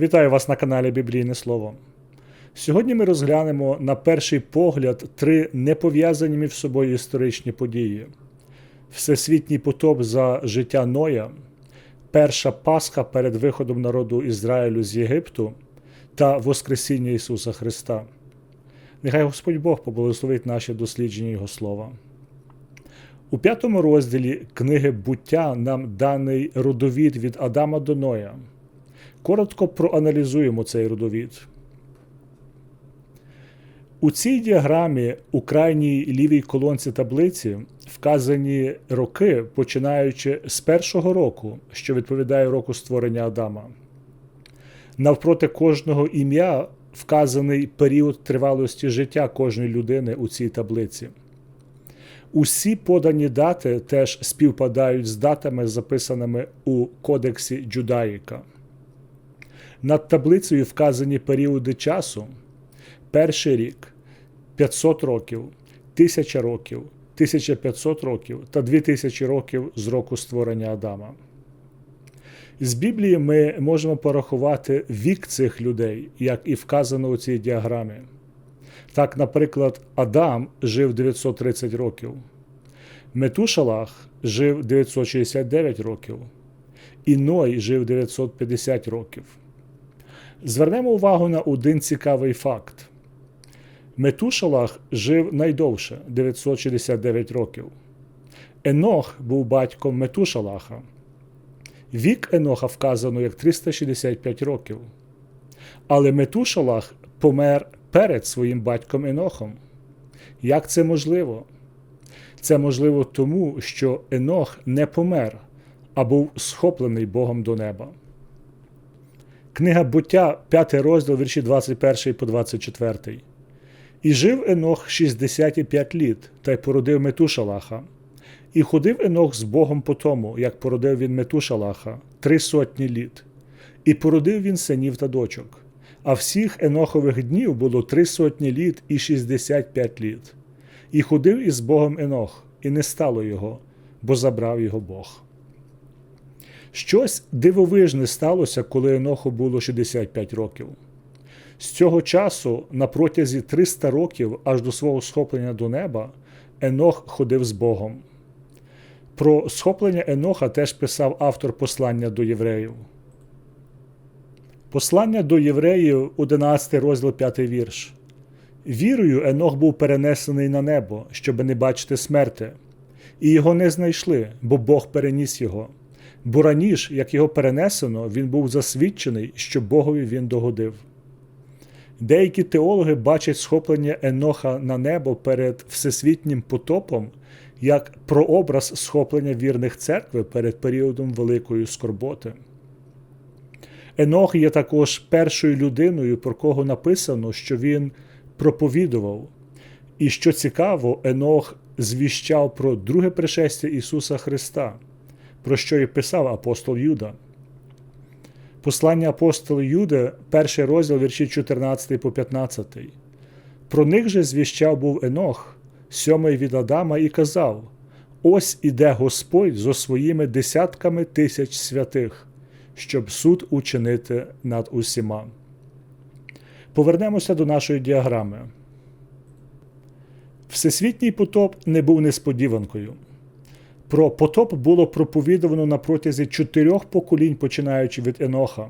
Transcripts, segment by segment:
Вітаю вас на каналі Біблійне Слово. Сьогодні ми розглянемо на перший погляд три непов'язані між собою історичні події: Всесвітній потоп за життя Ноя, перша Пасха перед виходом народу Ізраїлю з Єгипту та Воскресіння Ісуса Христа. Нехай Господь Бог поблагословить наше дослідження Його слова. У п'ятому розділі книги буття нам даний родовід від Адама до Ноя. Коротко проаналізуємо цей родовід. У цій діаграмі у крайній лівій колонці таблиці вказані роки, починаючи з першого року, що відповідає року створення Адама. Навпроти кожного ім'я вказаний період тривалості життя кожної людини у цій таблиці. Усі подані дати теж співпадають з датами, записаними у Кодексі Джудаїка. Над таблицею вказані періоди часу. Перший рік 500 років, 1000 років, 1500 років та 2000 років з року створення Адама. З Біблії ми можемо порахувати вік цих людей, як і вказано у цій діаграмі. Так, наприклад, Адам жив 930 років, Метушалах жив 969 років, і Ной жив 950 років. Звернемо увагу на один цікавий факт: Метушалах жив найдовше 969 років. Енох був батьком Метушалаха. Вік Еноха вказано як 365 років. Але Метушалах помер перед своїм батьком Енохом. Як це можливо? Це можливо тому, що Енох не помер, а був схоплений Богом до неба. Книга буття, 5 розділ, вірші 21 по 24. І жив Енох 65 літ, та й породив Метушалаха. І ходив Енох з Богом по тому, як породив він Метушалаха, три сотні літ, і породив він синів та дочок. А всіх Енохових днів було три сотні літ і 65 літ. І ходив із Богом Енох, і не стало його, бо забрав його Бог. Щось дивовижне сталося, коли Еноху було 65 років. З цього часу, на протязі 300 років, аж до свого схоплення до неба, Енох ходив з Богом. Про схоплення Еноха теж писав автор послання до євреїв. Послання до євреїв, 11 розділ 5 вірш. Вірою Енох був перенесений на небо, щоб не бачити смерти, і його не знайшли, бо Бог переніс його. Бо раніше, як його перенесено, він був засвідчений, що Богові він догодив. Деякі теологи бачать схоплення Еноха на небо перед всесвітнім потопом як прообраз схоплення вірних церкви перед періодом Великої скорботи. Енох є також першою людиною, про кого написано, що він проповідував. І що цікаво, Енох звіщав про друге пришестя Ісуса Христа, про що і писав апостол Юда. Послання апостола Юди, перший розділ вірші 14 по 15. Про них же звіщав був Енох, сьомий від Адама, і казав: Ось іде Господь зо своїми десятками тисяч святих, щоб суд учинити над усіма. Повернемося до нашої діаграми. Всесвітній потоп не був несподіванкою. Про потоп було проповідувано на протязі чотирьох поколінь, починаючи від Еноха.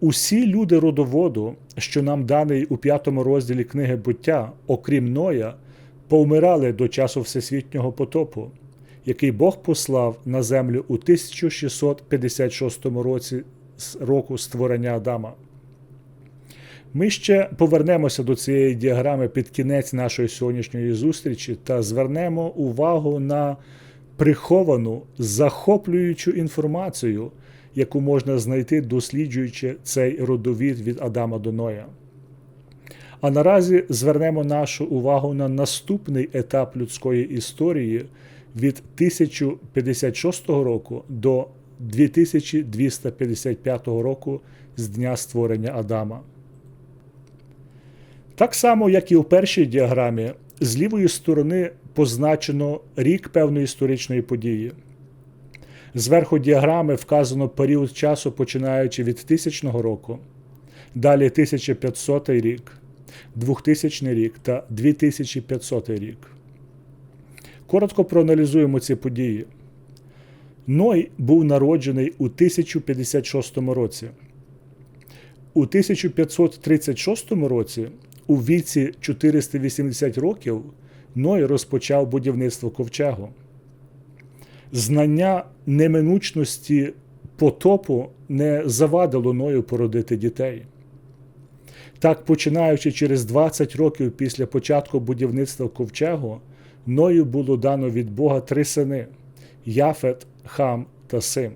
Усі люди родоводу, що нам даний у п'ятому розділі книги буття, окрім Ноя, повмирали до часу Всесвітнього потопу, який Бог послав на землю у 1656 році з року створення Адама. Ми ще повернемося до цієї діаграми під кінець нашої сьогоднішньої зустрічі та звернемо увагу на приховану, захоплюючу інформацію, яку можна знайти, досліджуючи цей родовід від Адама до Ноя. А наразі звернемо нашу увагу на наступний етап людської історії від 1056 року до 2255 року з дня створення Адама. Так само, як і у першій діаграмі, з лівої сторони позначено рік певної історичної події. Зверху діаграми вказано період часу, починаючи від 1000 року, далі 1500 рік, 2000 рік та 2500 рік. Коротко проаналізуємо ці події. Ной був народжений у 1056 році. У 1536 році, у віці 480 років, Ной розпочав будівництво ковчегу. Знання неминучності потопу не завадило Ною породити дітей. Так, починаючи через 20 років після початку будівництва ковчегу, Ною було дано від Бога три сини Яфет, Хам та Сим.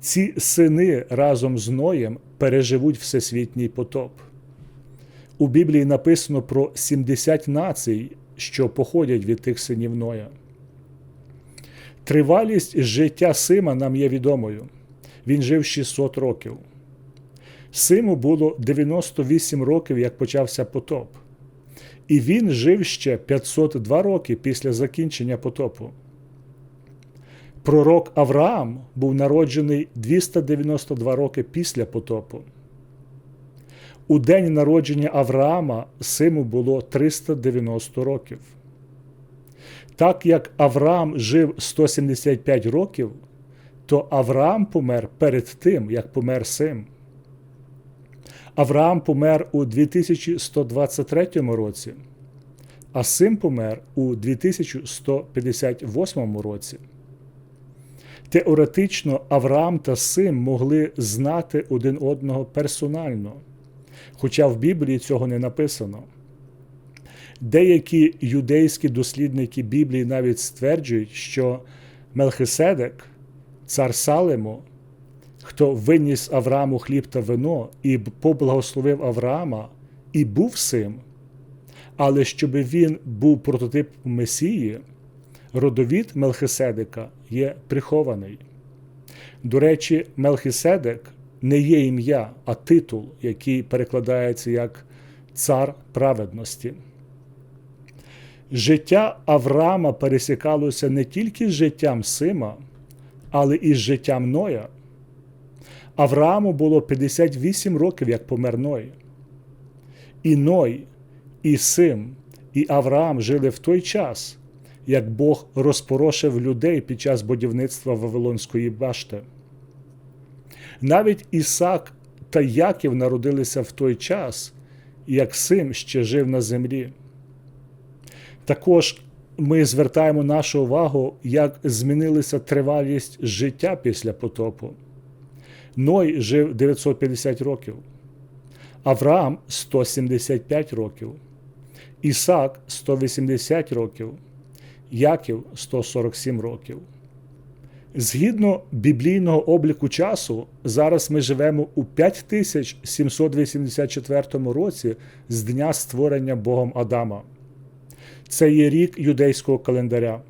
Ці сини разом з Ноєм переживуть всесвітній потоп. У Біблії написано про 70 націй, що походять від тих синів Ноя. Тривалість життя Сима нам є відомою. Він жив 600 років. Симу було 98 років, як почався потоп. І він жив ще 502 роки після закінчення потопу. Пророк Авраам був народжений 292 роки після потопу. У день народження Авраама Симу було 390 років. Так як Авраам жив 175 років, то Авраам помер перед тим, як помер Сим. Авраам помер у 2123 році, а Сим помер у 2158 році. Теоретично Авраам та Сим могли знати один одного персонально, хоча в Біблії цього не написано. Деякі юдейські дослідники Біблії навіть стверджують, що Мелхиседек, цар Салему, хто виніс Аврааму хліб та вино і поблагословив Авраама, і був сим, але щоб він був прототипом Месії, родовід Мелхиседека є прихований. До речі, Мелхиседек не є ім'я, а титул, який перекладається як цар праведності. Життя Авраама пересікалося не тільки з життям Сима, але і з життям Ноя. Аврааму було 58 років, як помер Ной. І Ной, і Сим, і Авраам жили в той час, як Бог розпорошив людей під час будівництва Вавилонської башти. Навіть Ісак та Яків народилися в той час, як Сим ще жив на землі. Також ми звертаємо нашу увагу, як змінилася тривалість життя після потопу. Ной жив 950 років, Авраам 175 років, Ісак 180 років, Яків 147 років. Згідно біблійного обліку часу, зараз ми живемо у 5784 році з дня створення Богом Адама. Це є рік юдейського календаря.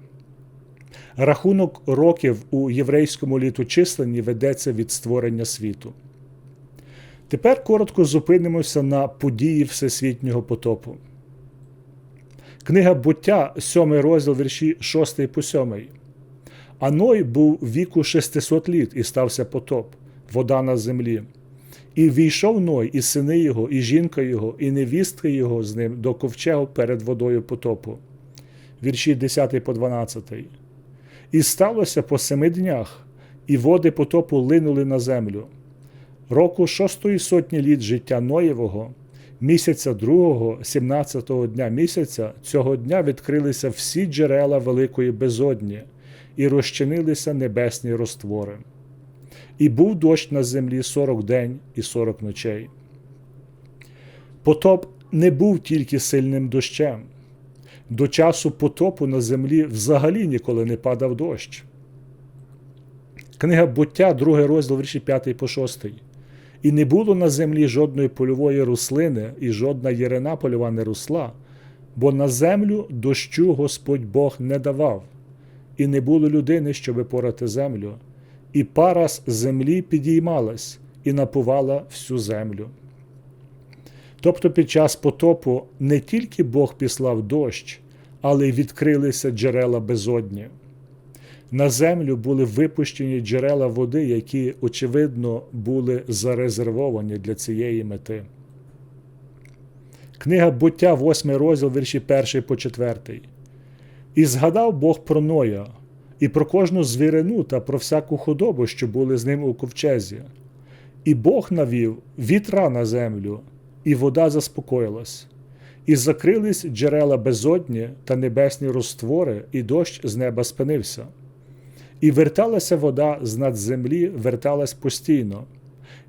Рахунок років у єврейському літочисленні ведеться від створення світу. Тепер коротко зупинимося на події Всесвітнього потопу. Книга буття, 7 розділ вірші 6 по 7. А Ной був віку 600 літ і стався потоп, вода на землі. І війшов Ной, і сини його, і жінка його, і невістка його з ним до ковчегу перед водою потопу. Вірші 10 по 12. І сталося по семи днях, і води потопу линули на землю. Року шостої сотні літ життя Ноєвого, місяця другого, 17-го дня місяця, цього дня відкрилися всі джерела великої безодні, і розчинилися небесні роствори. І був дощ на землі сорок день і сорок ночей. Потоп не був тільки сильним дощем. До часу потопу на землі взагалі ніколи не падав дощ. Книга буття, другий розділ вірші 5 по 6. І не було на землі жодної польової руслини, і жодна єрена польова не росла, бо на землю дощу Господь Бог не давав, і не було людини, щоби порати землю, і пара з землі підіймалась і напувала всю землю. Тобто під час потопу не тільки Бог післав дощ, але й відкрилися джерела безодні. на землю були випущені джерела води, які, очевидно, були зарезервовані для цієї мети. Книга буття, 8 розділ, вірші 1 по 4. І згадав Бог про Ноя, і про кожну звірину та про всяку худобу, що були з ним у ковчезі. І Бог навів вітра на землю, і вода заспокоїлась, і закрились джерела безодні та небесні розтвори, і дощ з неба спинився. І верталася вода з над землі, верталась постійно,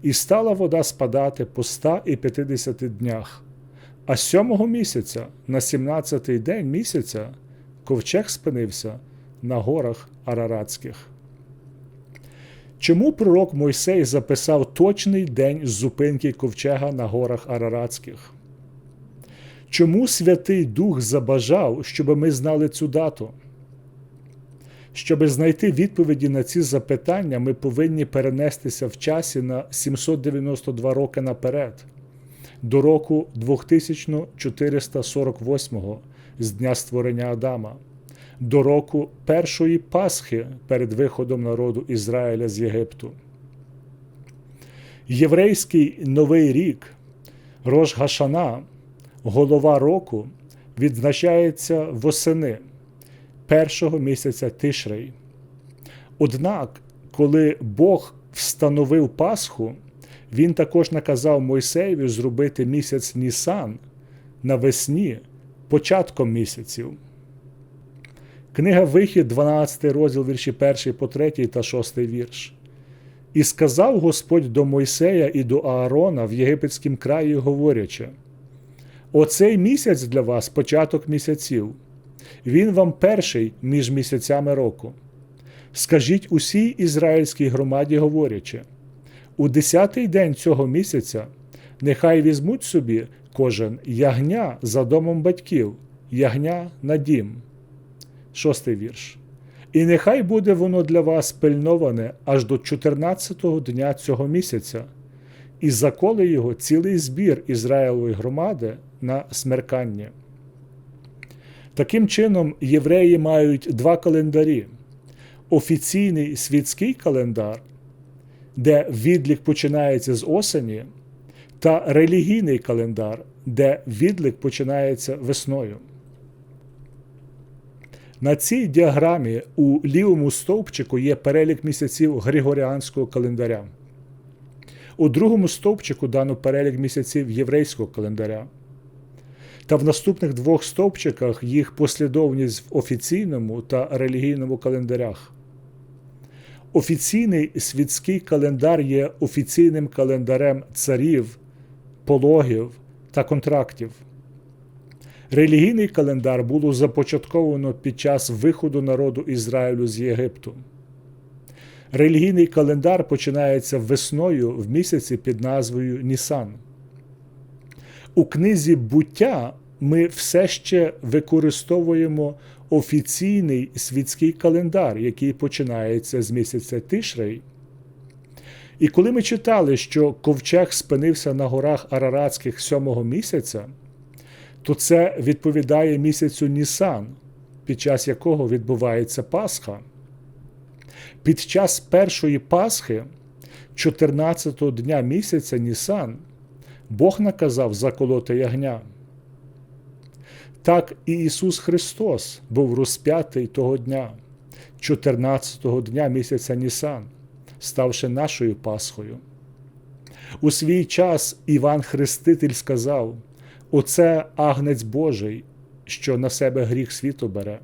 і стала вода спадати по ста і п'ятдесяти днях. А сьомого місяця, на сімнадцятий день місяця, ковчег спинився на горах Араратських. Чому пророк Мойсей записав точний день зупинки ковчега на горах Араратських? Чому Святий Дух забажав, щоб ми знали цю дату? Щоб знайти відповіді на ці запитання, ми повинні перенестися в часі на 792 роки наперед, до року 2448 з дня створення Адама, до року першої Пасхи перед виходом народу Ізраїля з Єгипту. Єврейський Новий рік, Рож Гашана, голова року, відзначається восени першого місяця Тишрей. Однак, коли Бог встановив Пасху, він також наказав Мойсеєві зробити місяць Нісан навесні початком місяців. Книга Вихід, 12 розділ вірші 1 по 3 та 6 вірш. І сказав Господь до Мойсея і до Аарона в єгипетськім краї, говорячи: Оцей місяць для вас початок місяців, він вам перший між місяцями року. Скажіть усій ізраїльській громаді, говорячи, у десятий день цього місяця нехай візьмуть собі кожен ягня за домом батьків, ягня на дім. Шостий вірш. І нехай буде воно для вас пильноване аж до 14-го дня цього місяця, і заколи його цілий збір Ізраїлової громади на смеркання. Таким чином, євреї мають два календарі: офіційний світський календар, де відлік починається з осені, та релігійний календар, де відлік починається весною. На цій діаграмі у лівому стовпчику є перелік місяців Григоріанського календаря. У другому стовпчику дано перелік місяців єврейського календаря. Та в наступних двох стовпчиках їх послідовність в офіційному та релігійному календарях. Офіційний світський календар є офіційним календарем царів, пологів та контрактів. Релігійний календар було започатковано під час виходу народу Ізраїлю з Єгипту. Релігійний календар починається весною в місяці під назвою Нісан. У книзі буття ми все ще використовуємо офіційний світський календар, який починається з місяця Тишрей. І коли ми читали, що ковчег спинився на горах Араратських сьомого місяця, то це відповідає місяцю Нісан, під час якого відбувається Пасха. Під час першої Пасхи, 14-го дня місяця Нісан, Бог наказав заколоти ягня. Так і Ісус Христос був розп'ятий того дня, 14-го дня місяця Нісан, ставши нашою Пасхою. У свій час Іван Хреститель сказав: Оце агнець Божий, що на себе гріх світу бере.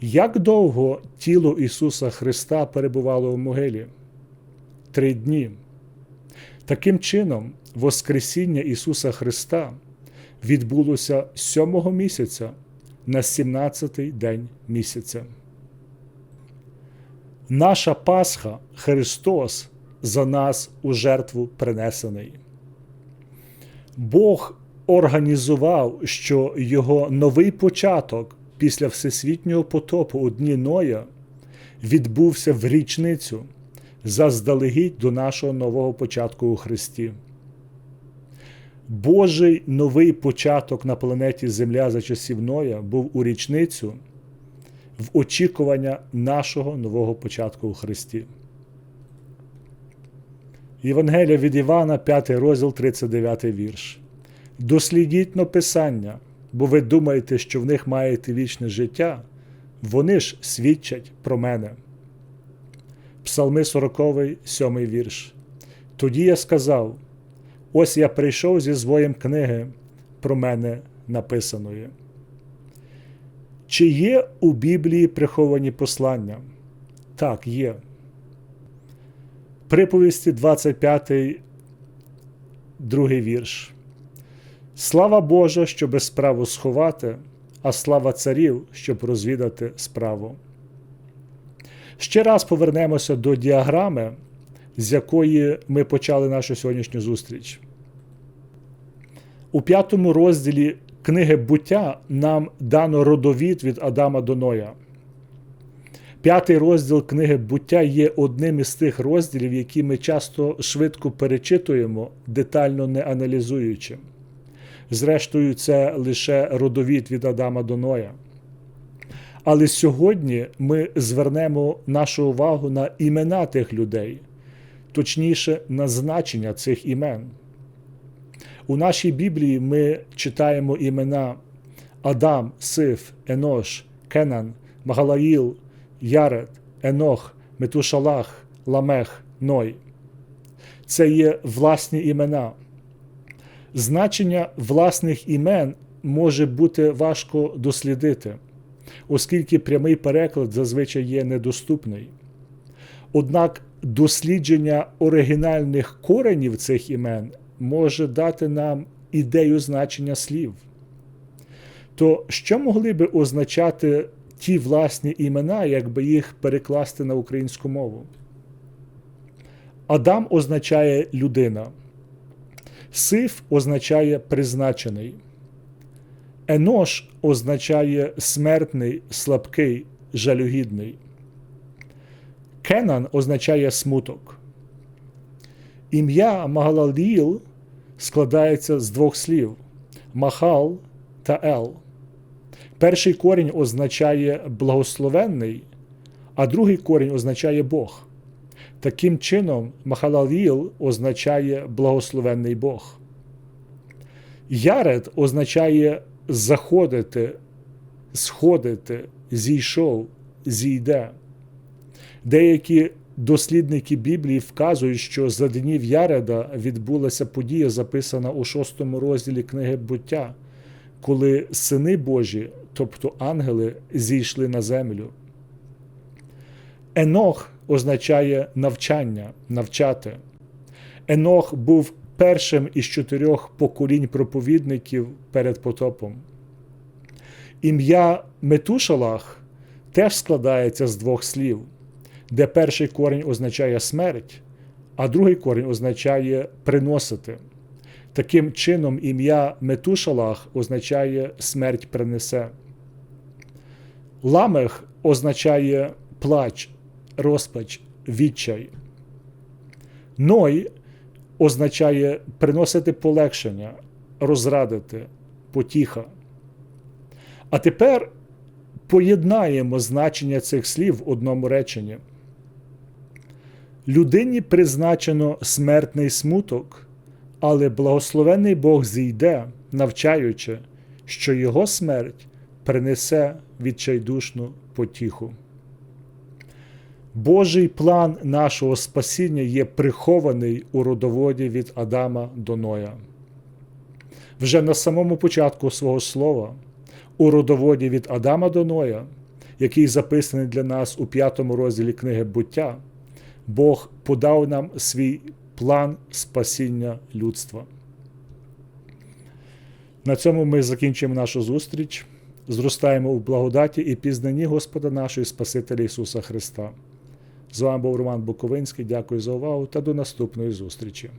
Як довго тіло Ісуса Христа перебувало в могилі? Три дні. Таким чином, Воскресіння Ісуса Христа відбулося сьомого місяця на 17-й день місяця. Наша Пасха Христос за нас у жертву принесений. Бог організував, що його новий початок після всесвітнього потопу у дні Ноя відбувся в річницю заздалегідь до нашого нового початку у Христі. Божий новий початок на планеті Земля за часів Ноя був у річницю, в очікування нашого нового початку у Христі. Євангелія від Івана, 5 розділ, 39 вірш. Дослідіть но Писання, бо ви думаєте, що в них маєте вічне життя, вони ж свідчать про мене. Псалми 40, 7 вірш. Тоді я сказав: ось я прийшов зі звоєм книги про мене написаної. Чи є у Біблії приховані послання? Так, є. Приповісті 25, другий вірш. Слава Божа, щоб справу сховати, а слава царів, щоб розвідати справу. Ще раз повернемося до діаграми, з якої ми почали нашу сьогоднішню зустріч. У п'ятому розділі книги буття нам дано родовід від Адама до Ноя. П'ятий розділ книги буття є одним із тих розділів, які ми часто швидко перечитуємо, детально не аналізуючи. Зрештою, це лише родовід від Адама до Ноя. Але сьогодні ми звернемо нашу увагу на імена тих людей, точніше, на значення цих імен. У нашій Біблії ми читаємо імена Адам, Сиф, Енош, Кенан, Магалаїл, Яред, Енох, Метушалах, Ламех, Ной. Це є власні імена. Значення власних імен може бути важко дослідити, оскільки прямий переклад зазвичай є недоступний. Однак дослідження оригінальних коренів цих імен може дати нам ідею значення слів. То що могли би означати ті власні імена, якби їх перекласти на українську мову? Адам означає людина. Сиф означає призначений. Енош означає смертний, слабкий, жалюгідний. Кенан означає смуток. Ім'я Магалаліл складається з двох слів Махал та Ел. Перший корінь означає благословенний, а другий корінь означає Бог. Таким чином, Махалаліл означає благословенний Бог. Яред означає заходити, сходити, зійшов, зійде. Деякі дослідники Біблії вказують, що за днів Яреда відбулася подія, записана у шостому розділі книги буття, коли сини Божі, тобто ангели, зійшли на землю. Енох означає навчання, навчати. Енох був першим із чотирьох поколінь проповідників перед потопом. Ім'я Метушалах теж складається з двох слів, де перший корінь означає смерть, а другий корінь означає приносити. Таким чином, ім'я Метушалах означає смерть принесе. Ламех означає плач, розпач, відчай. Ной означає приносити полегшення, розрадити, потіха. А тепер поєднаємо значення цих слів в одному реченні. Людині призначено смертний смуток, але благословений Бог зійде, навчаючи, що його смерть принесе відчайдушну потіху. Божий план нашого спасіння є прихований у родоводі від Адама до Ноя. Вже на самому початку свого слова, у родоводі від Адама до Ноя, який записаний для нас у п'ятому розділі книги буття, Бог подав нам свій план спасіння людства. На цьому ми закінчимо нашу зустріч. Зростаємо в благодаті і пізнанні Господа нашого Спасителя Ісуса Христа. З вами був Роман Буковинський. Дякую за увагу та до наступної зустрічі.